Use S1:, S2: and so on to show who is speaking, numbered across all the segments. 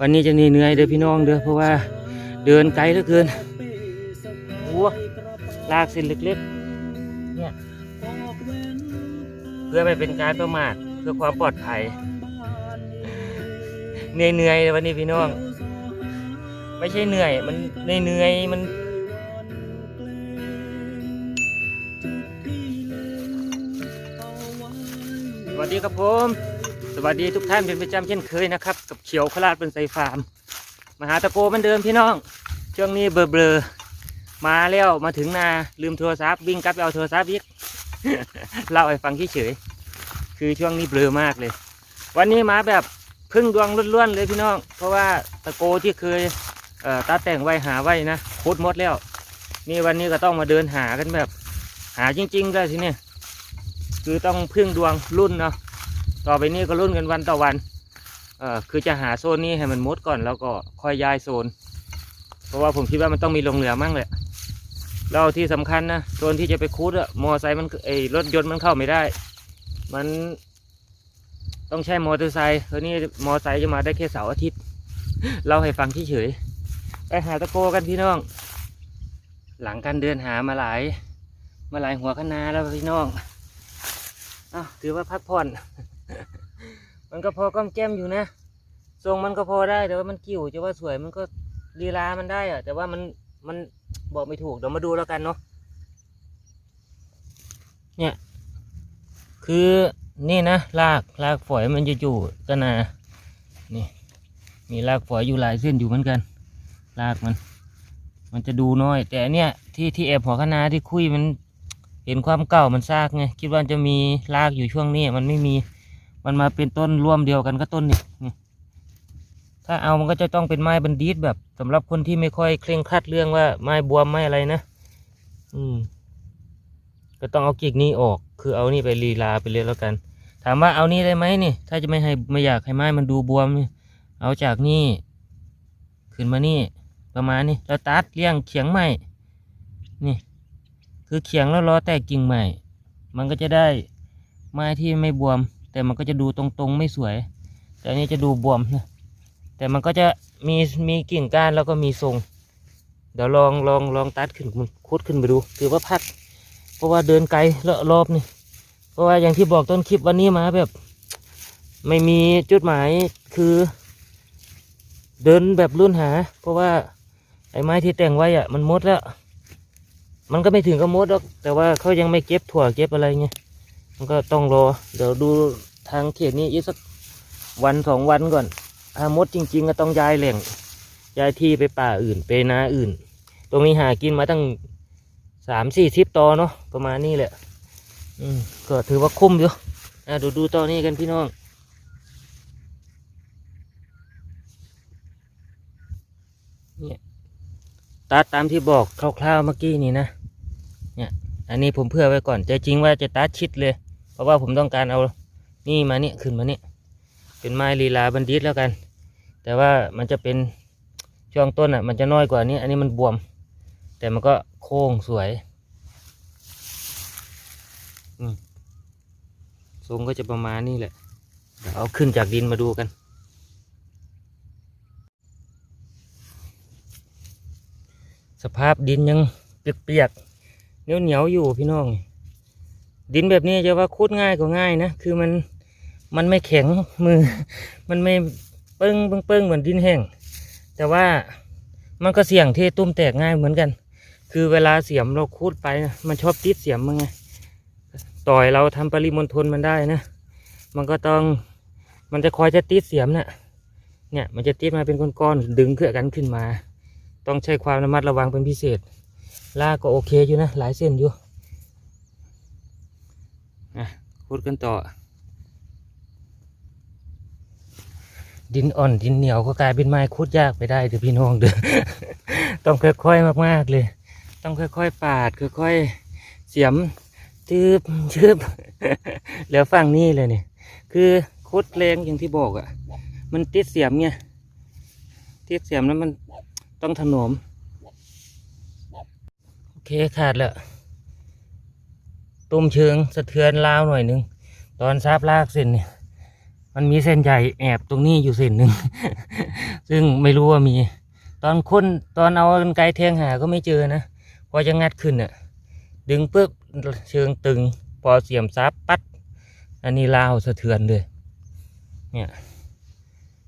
S1: วันนี้จะเหนื่อยๆเด้อพี่น้องเด้อเพราะว่าเดินไกลเหลือเกินโอ้ลากเส้นเล็กๆเนี่ยเพื่อไม่เป็นการประมาทเพื่อความปลอดภัยเหนื่อยๆวันนี้พี่น้อง ไม่ใช่เหนื่อย มันเหนื่อยๆมันสวัสดีครับผม สวัสดีทุกท่านเป็นประจำเช่นเคยนะครับ กับเขียวพลาดเป็นไซฟาร์มมหาตะโกเหมันเดิมพี่น้องช่วงนี้เบลอเบลอๆมาแล้วมาถึงนาลืมโทรศัพท์วิ่งกลับไปเอาโทรศัพท์อีกเล่าให้ฟังเฉยๆคือช่วงนี้เบลอมากเลย วันนี้มาแบบพึ่งดวงล้วนๆเลยพี่น้อง เพราะว่าตะโกที่เคยเตัดแต่งไว้หาไว้นะโคตรหมดแล้ว นี่วันนี้ก็ต้องมาเดินหากันแบบ หาจริงๆเลยทีนี้คือต้องพึ่งดวงรุ่นเนาะ ต่อไปนี้ก็รุ่นกันวันต่อวันเอ่อคือจะหาโซนนี้ให้มันมดก่อนแล้วก็ค่อยย้ายโซน เพราะว่าผมคิดว่ามันต้องมีลงเหลือมั่งแหละแล้วที่สำคัญนะโซนที่จะไปคูดอะมอไซค์มันไอรถยนต์มันเข้าไม่ได้ มันต้องใช้มอเตอร์ไซค์เพราะนี่มอไซค์จะมาได้แค่เสาร์อาทิตย์ เราให้ฟังเฉยๆไปหาตะโกกันพี่น้อง หลังการเดินหามาหลาย มาหลายหัวคณาแล้วพี่น้องอ้าวถือว่าพักผ่อน มันก็พอก้อมแก้มอยู่นะทรงมันก็พอได้แต่ว่ามันกิ่วจะว่าสวยมันก็ลีลามันได้อะแต่ว่ามันมันบอกไม่ถูกเดี๋ยวมาดูแล้วกันเนาะเนี่ยคือนี่นะรากรากฝอยมันจะอยู่กันนานี่มีรากฝอยอยู่หลายเส้นอยู่เหมือนกันรากมัน มันจะดูน้อย แต่เนี่ยที่ที่แอบหัวคะนาที่คุยมันเห็นความเก่ามันซากไงคิดว่าจะมีรากอยู่ช่วงนี้มันไม่มี มันมาเป็นต้นร่วมเดียวกันก็ต้นนี่นี่ถ้าเอามันก็จะต้องเป็นไม้บันดีดแบบสำหรับคนที่ไม่ค่อยเคร่งครัดเรื่องว่าไม้บวมไม้อะไรนะ อืม ก็ต้องเอากิ่งนี้ออก คือเอานี่ไปลีลาไปเลยแล้วกัน ถามว่าเอานี่ได้ไหมนี่ ถ้าจะไม่ให้ไม่อยากให้ไม้มันดูบวมนี่เอาจากนี่ขึ้นมานี่ ประมาณนี้แล้วตัดเลี้ยงเขียงไม้นี่ คือเขียงแล้วรอแตกกิ่งใหม่ มันก็จะได้ไม้ที่ไม่บวม แต่มันก็จะดูตรงๆไม่สวย แต่อันนี้จะดูบวมนะแต่มันก็จะมีมีกิ่งก้านแล้วก็มีทรง เดี๋ยวลองลองลองตัดขึ้นมันคุดขึ้นไปดูถือว่าพัก เพราะว่าเดินไกลแล้วรอบนี่เพราะว่าอย่างที่บอกต้นคลิปวันนี้มาแบบ ไม่มีจุดหมายคือ เดินแบบรุ่นหา เพราะว่าไอ้ไม้ที่แต่งไว้อะมันมดแล้ว มันก็ไม่ถึงกับมดหรอกแต่ว่าเขายังไม่เก็บถั่วเก็บอะไรเงี้ย มันก็ต้องรอ เดี๋ยวดูทางเขตนี้อีกสักวันสองวันก่อนถ้ามดจริง ๆ ก็ต้องย้ายแหล่ง ย้ายที่ไปป่าอื่นไปนาอื่น ตรงนี้หากินมาตั้งสามสี่ทิปต่อเนาะประมาณนี้แหละ อืมก็ถือว่าคุ้มอยู่อะดูดูตอนนี้กันพี่น้องเนี่ยตัดตามที่บอกคร่าวๆเมื่อกี้นี่นะ เนี่ย อันนี้ผมเพื่อไว้ก่อนแต่จริงว่าจะตัดชิดเลย เพราะว่าผมต้องการเอานี่มาเนี่ยขึ้นมาเนี่ยเป็นไม้ลีลาบันดิตแล้วกัน แต่ว่ามันจะเป็นช่วงต้นอะมันจะน้อยกว่านี้ อันนี้มันบวม แต่มันก็โค้งสวยอืมทรงก็จะประมาณนี้แหละเดี๋ยวเอาขึ้นจากดินมาดูกัน สภาพดินยังเปียกๆเหนียวๆอยู่พี่น้อง ดินแบบนี้จะว่าคุดง่ายก็ง่ายนะ คือมันมันไม่แข็งมือ มันไม่เปิ้งเปิ้งเปิ้งเหมือนดินแห้ง แต่ว่ามันก็เสี่ยงที่ตุ้มแตกง่ายเหมือนกัน คือเวลาเสียมเราคูดไปนะมันชอบติดเสียมมันไง ต่อยเราทำปริมณฑลมันได้นะ มันก็ต้อง มันจะคอยจะติดเสียมนะ่ะ เนี่ย มันจะติดมาเป็นก้อนๆ ดึงเครือกันขึ้นมา ต้องใช้ความระมัดระวังเป็นพิเศษ ลากก็โอเคอยู่นะ หลายเส้นอยู่ อะพูดกันต่อ ดินอ่อนดินเหนียวก็กลายเป็นไม้คุดยากไปได้เดี๋ยวพี่น้องเด้อ ต้องค่อยๆมากๆเลย ต้องค่อยๆปาดค่อยๆเสียมชืบชืบแล้วฝั่งนี้เลยเนี่ยคือคุดแรงอย่างที่บอกอะ่ะ มันติดเสียมไงติดเสียมแล้วมันต้องถนอมโอเคขาดแล้ว ตุ้มเชิงสะเทือนลาวหน่อยนึง ตอนซาบลากเส้นเนี่ยมันมีเส้นใหญ่แอบตรงนี้อยู่เส้นหนึ่ง ซึ่งไม่รู้ว่ามี ตอนค้นตอนเอากรรไกรแทงหาก็ไม่เจอนะ พอจะงัดขึ้นอะ ดึงปุ๊บเชิงตึง พอเสียมซับปัด อันนี้ลาวสะเทือนเลย เนี่ย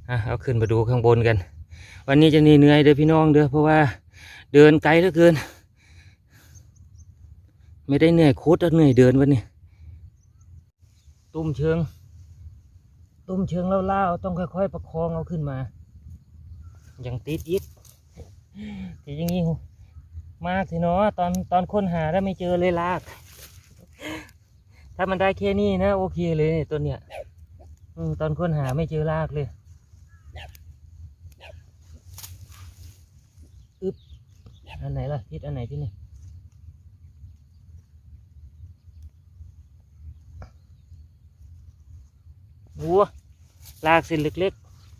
S1: อะเอาขึ้นมาดูข้างบนกัน วันนี้จะเหนื่อยเด้อพี่น้องเด้อเพราะว่า เดินไกลเหลือเกิน ไม่ได้เหนื่อยโคุดอะเหนื่อยเดินวันนี้ตุ้มเชิง ตุ้มเชิงเล่าๆต้องค่อยๆ ประคองเอาขึ้นมา อยังติดอีกติดอย่างงี้มากสิเนาะตอนตอนค้นหาถ้าไม่เจอเลยลาก ถ้ามันได้แค่นี้นะโอเคเลยเนี่ยต้นเนี้ยอตอนค้นหาไม่เจอลากเลยอึ๊บอันไหนล่ะทิศอันไหนที่นี่ วัวลากเส้นเล็ก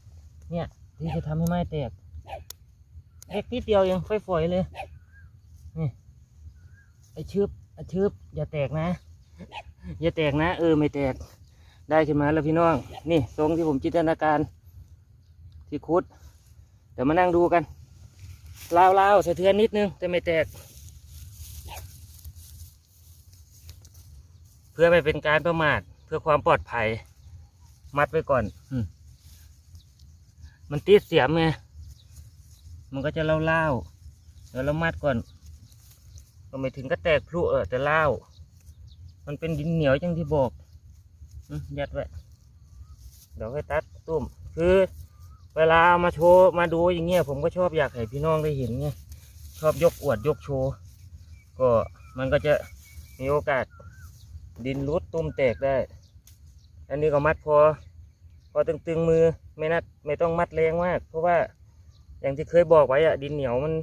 S1: ๆ เนี่ยที่จะทำให้ไม้แตกเล็กนิดเดียวยังฝอยๆเลย นี่ไอชืบไอชืบอย่าแตกนะ อย่าแตกนะ เออไม่แตก ได้ขึ้นมาแล้วพี่น้อง นี่ทรงที่ผมจินตนาการ ที่คุด เดี๋ยวมานั่งดูกันลาวลาวๆสะเทือนนิดนึง แต่ไม่แตก เพื่อไม่เป็นการประมาทเพื่อความปลอดภัย มัดไว้ก่อนอืมมันติดเสียมไงมันก็จะเล่าเล่าๆเดี๋ยวเรามัดก่อนก็ไม่ถึงก็แตกพลุเออแต่เล่ามันเป็นดินเหนียวอย่างที่บอกอืมยัดไว้เดี๋ยวค่อยตัดตุ้มคือ เวลาเอามาโชว์มาดูอย่างเงี้ยผมก็ชอบอยากให้พี่น้องได้เห็นไงชอบยกอวดยกโชว์ก็มันก็จะมีโอกาสดินรุดตุ้มแตกได้ อันนี้ก็มัดพอพ อตึงๆมือไม่นัดไม่ต้องมัดแรงมาก เพราะว่าอย่างที่เคยบอกไว้อะดินเหนียวมัน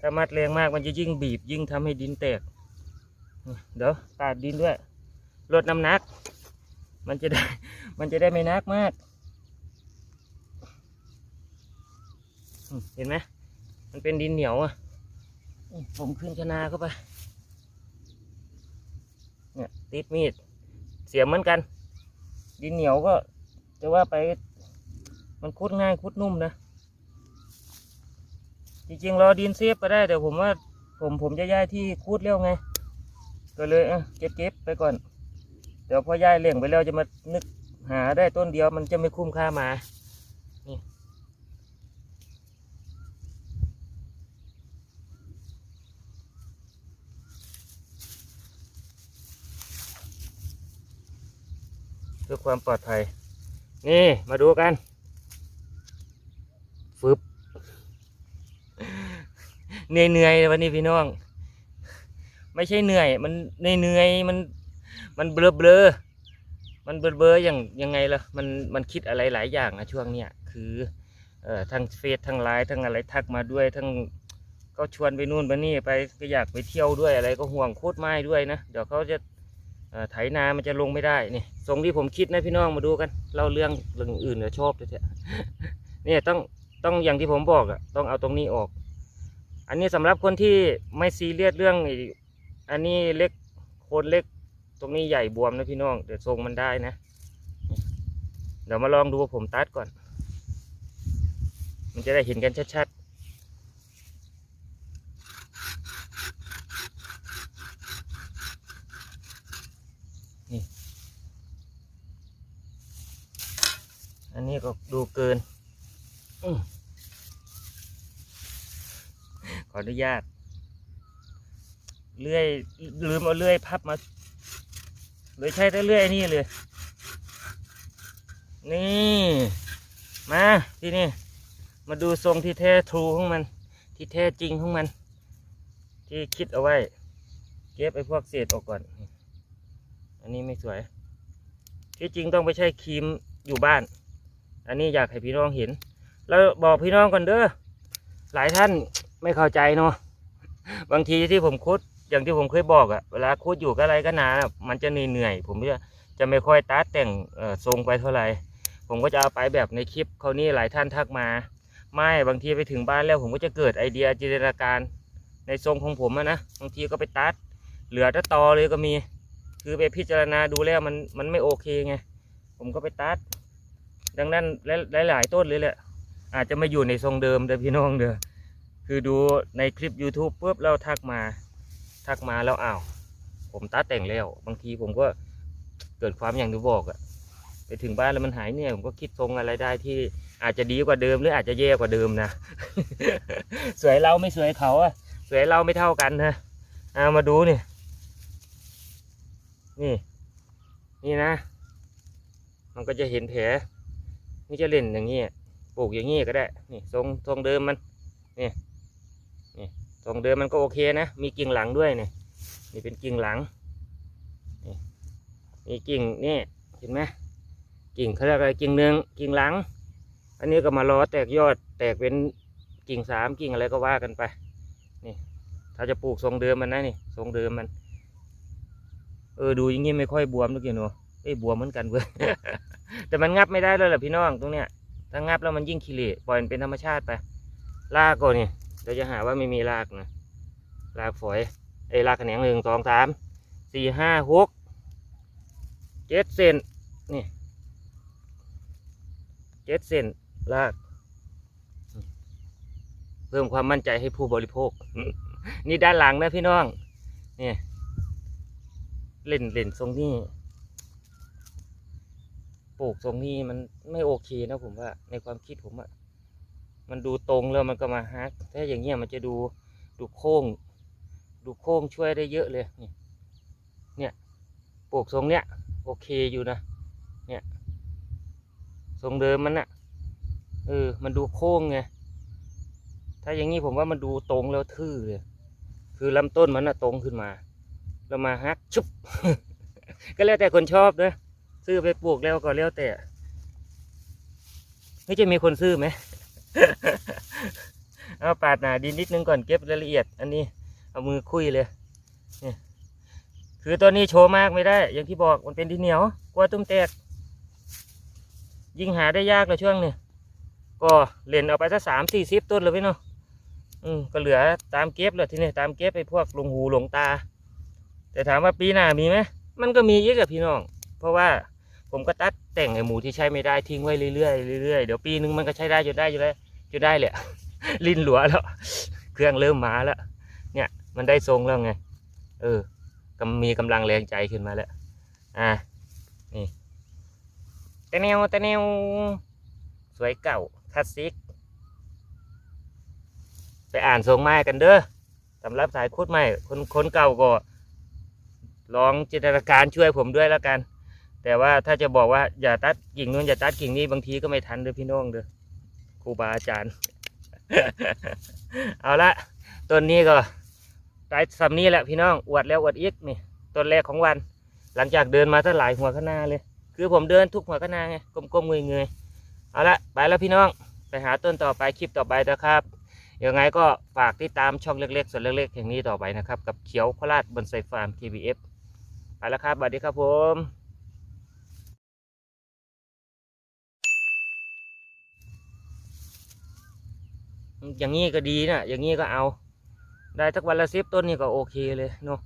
S1: ถ้ามัดแรงมากมันจะยิ่งบีบ ยิ่งทำให้ดินแตก เดี๋ยวตาดดินด้วยลดน้ำหนัก มันจะได้มันจะได้ไม่นักมาก เห็นไหมมันเป็นดินเหนียวอะผมขึ้นชนาเข้าไปเนี่ยติดมีดเสียมเหมือนกัน ดินเหนียวก็ จะว่าไปมันคุดง่ายคุดนุ่มนะ จริงๆรอดินเซฟก็ได้ แต่ผมว่าผมผมจะย้ายที่คูดเร็วไง ก็เลยเอ้าเก็บเก็บไปก่อน เดี๋ยวพอย้ายเล่งไปแล้วจะมานึกหาได้ต้นเดียวมันจะไม่คุ้มค่ามา นี่เพื่อความปลอดภัย นี่มาดูกันฟึบเหนื่อยเหนื่อยๆวันนี้พี่น้อง ไม่ใช่เหนื่อย มันเหนื่อยเหนื่อยมันมันเบลอเบลอมันเบลอเบลออย่างยังไงล่ะมันมันคิดอะไรหลายอย่างอะช่วงเนี้ยคือเอ่อทั้งเฟซทั้งไลน์ทั้งอะไรทักมาด้วยทั้งก็ชวนไปนู่นไปนี่ไปก็อยากไปเที่ยวด้วยอะไรก็ห่วงโคตรไม้ด้วยนะเดี๋ยวเขาจะ ไถนามันจะลงไม่ได้นี่ทรงที่ผมคิดนะพี่น้องมาดูกันเล่าเรื่องเรื่องอื่นเดี๋ยวชอบเลยเถอะเนี่ยต้องต้องอย่างที่ผมบอกอะต้องเอาตรงนี้ออก อันนี้สำหรับคนที่ไม่ซีเรียสเรื่องอันนี้เล็กโคนเล็ก ตรงนี้ใหญ่บวมนะพี่น้องเดี๋ยวทรงมันได้นะ เดี๋ยวมาลองดูผมตัดก่อน มันจะได้เห็นกันชัด อันนี้ก็ดูเกินอขออนุญาต เลื่อยลืมเอาเลื่อยพับมาเลยใช้แต่เลื่อยนี่เลย นี่ มาที่นี่ มาดูทรงที่แท้ทรูของมัน ที่แท้จริงของมัน ที่คิดเอาไว้ เก็บไอ้พวกเศษออกก่อน อันนี้ไม่สวย ที่จริงต้องไปใช้ครีมอยู่บ้าน อันนี้อยากให้พี่น้องเห็น แล้วบอกพี่น้องก่อนเด้อหลายท่านไม่เข้าใจเนาะบางทีที่ผมคุดอย่างที่ผมเคยบอกอะเวลาคุดอยู่กับอะไรก็นานมันจะเหนื่อยผมจะจะไม่ค่อยตัดแต่งเอ่อทรงไปเท่าไหร่ผมก็จะเอาไปแบบในคลิปเขานี่หลายท่านทักมา ไม่บางทีไปถึงบ้านแล้วผมก็จะเกิดไอเดียจินตนาการในทรงของผมนะบางทีก็ไปตัด เหลือแต่ตอเลยก็มี คือไปพิจารณาดูแล้วมันมันไม่โอเคไงผมก็ไปตัด ดังนั้นหลาย ๆ ต้นเลยแหละอาจจะไม่อยู่ในทรงเดิมเด้อพี่น้องเด้อคือดูในคลิป YouTube ปุ๊บเราทักมา ทักมาแล้วอ้าว ผมตัดแต่งแล้ว บางทีผมก็เกิดความอย่างที่บอกอะไปถึงบ้านแล้วมันหายเนี่ยผมก็คิดทรงอะไรได้ที่อาจจะดีกว่าเดิมหรืออาจจะแย่กว่าเดิมนะ สวยเราไม่สวยเขาอะสวยเราไม่เท่ากันนะเอามาดูนี่นี่ นี่นะ มันก็จะเห็นแผล นี่จะเล่นอย่างนี้ปลูกอย่างนี้ก็ได้นี่ทรงทรงเดิมมันนี่นี่ทรงเดิมมันก็โอเคนะ มีกิ่งหลังด้วยนี่นี่เป็นกิ่งหลังนี่มีกิ่งนี่เห็นไหมกิ่งเขาเรียกอะไรกิ่งหนึ่งกิ่งหลัง อันนี้ก็มารอแตกยอดแตกเป็นกิ่งสามกิ่งอะไรก็ว่ากันไปนี่ถ้าจะปลูกทรงเดิมมันนะนี่ทรงเดิมมันเออดูอย่างงี้ไม่ค่อยบวมทุกอย่างเนาะเอ้ยบวมเหมือนกันเว้ย แต่มันงับไม่ได้แล้วล่ะพี่น้องตรงเนี้ยถ้างับแล้วมันยิ่งขี้เหร่ปล่อยมันเป็นธรรมชาติไปรากก็นี่เราจะหาว่าไม่มีรากนะรากฝอยไอ้ยรากแขนงหนึ่งสองสามสี่ห้าหกเจ็ดเซนนี่เจ็ดเซนราก เพิ่มความมั่นใจให้ผู้บริโภค นี่ด้านหลังนะพี่น้องนี่เล่นเล่นทรงนี้ ปลูกทรงนี้มันไม่โอเคนะผมว่าในความคิดผมอะมันดูตรงแล้วมันก็มาฮักถ้าอย่างเงี้ยมันจะดูดูโค้ง ดูโค้งช่วยได้เยอะเลยเนี่ยเนี่ยปลูกทรงเนี้ยโอเคอยู่นะเนี่ยทรงเดิมมันอะเออ มันดูโค้งไงถ้าอย่างนี้ผมว่ามันดูตรงแล้วทื่อเลยคือลำต้นมันอะตรงขึ้นมา แล้วมาฮักชุบ ก็แล้วแต่คนชอบนะ ซื้อไปปลูกแล้วก็แล้วแต่ไม่จะมีคนซื้อไหมเอาปาดหนาดินนิดนึงก่อนเก็บรายละเอียด อันนี้เอามือคุยเลยคือตัวนี้โชว์มากไม่ได้ อย่างที่บอกมันเป็นดินเหนียวกลัวตุ้มแตก ยิ่งหาได้ยากเลยช่วงนี้ก็เล่นเอาไปสักสามสี่สิบต้นเลยพี่เนาะอืมก็เหลือตามเก็บเลยทีนี้ตามเก็บไปพวกหลงหูหลงตา แต่ถามว่าปีหน้ามีไหมมันก็มีเยอะกับพี่น้อง เพราะว่า ผมก็ตัดแต่งไอหมูที่ใช้ไม่ได้ทิ้งไว้เรื่อยๆเรื่อยๆเดี๋ยวปีนึงมันก็ใช้ได้จนได้อยู่แล้จนได้แหละ ลิ้นหลัวแล้ว เครื่องเริ่มมาแล้ว เนี่ย มันได้ทรงแล้วไง เออกำมีกำลังแรงใจขึ้นมาแล้ว อ่านี่ตะแนวตะแนวสวยเก่าคลาสสิก ไปอ่านทรงไม้กันเด้อสำหรับสายคุดไม้คนคนเก่าก็ลองจินตนาการช่วยผมด้วยแล้วกัน แต่ว่าถ้าจะบอกว่าอย่าตัดกิ่งนู้นอย่าตัดกิ่งนี้บางทีก็ไม่ทันเด้อพี่น้องเด้อครูบาอาจารย์ เอาละต้นนี้ก็ได้สำนี้แหละพี่น้องอวดแล้วอวดอีกนี่ต้นแรกของวัน หลังจากเดินมาตั้งหลายหัวข้างหน้าเลย คือผมเดินทุกหัวข้างหน้าไงก้มๆเงยๆเอาละไปแล้วพี่น้องไปหาต้นต่อไปคลิปต่อไปนะครับยังไงก็ฝากติดตามช่องเล็กๆ ส่วนเล็กๆแห่งนี้ต่อไปนะครับ กับเขียวโคราชบนไซฟาร์ม TBF ไปแล้วครับสวัสดีครับผม อย่างนี้ก็ดีนะอย่างนี้ก็เอา ได้สักวันละสิบต้นนี่ก็โอเคเลยเนาะ